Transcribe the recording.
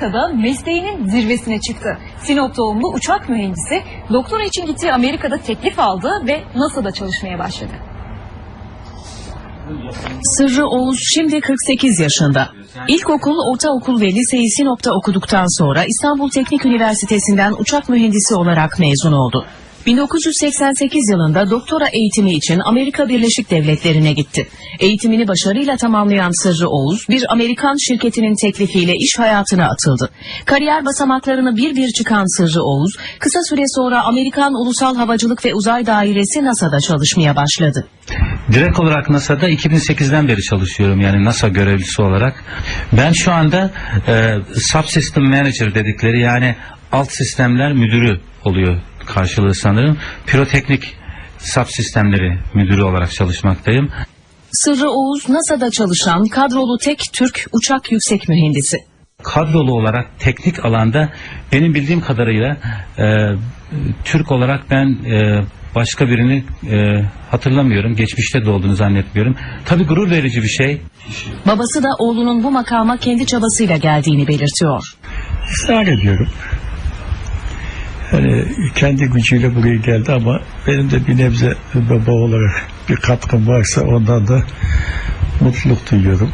Amerika'da mesleğinin zirvesine çıktı. Sinop doğumlu uçak mühendisi doktora için gittiği Amerika'da teklif aldı ve NASA'da çalışmaya başladı. Sırrı Oğuz şimdi 48 yaşında. İlkokul, ortaokul ve liseyi Sinop'ta okuduktan sonra İstanbul Teknik Üniversitesi'nden uçak mühendisi olarak mezun oldu. 1988 yılında doktora eğitimi için Amerika Birleşik Devletleri'ne gitti. Eğitimini başarıyla tamamlayan Sırrı Oğuz, bir Amerikan şirketinin teklifiyle iş hayatına atıldı. Kariyer basamaklarını bir bir çıkan Sırrı Oğuz, kısa süre sonra Amerikan Ulusal Havacılık ve Uzay Dairesi NASA'da çalışmaya başladı. Direkt olarak NASA'da 2008'den beri çalışıyorum yani NASA görevlisi olarak. Ben şu anda e, Subsystem Manager dedikleri yani alt sistemler müdürü oluyor karşılığı sanırım. Piroteknik subsistemleri müdürü olarak çalışmaktayım. Sırrı Oğuz NASA'da çalışan kadrolu tek Türk uçak yüksek mühendisi. Kadrolu olarak teknik alanda benim bildiğim kadarıyla e, Türk olarak ben e, başka birini e, hatırlamıyorum. Geçmişte de olduğunu zannetmiyorum. Tabii gurur verici bir şey. Babası da oğlunun bu makama kendi çabasıyla geldiğini belirtiyor. ısrar ediyorum. Yani kendi gücüyle buraya geldi ama benim de bir nebze baba olarak bir katkım varsa ondan da mutluluk duyuyorum.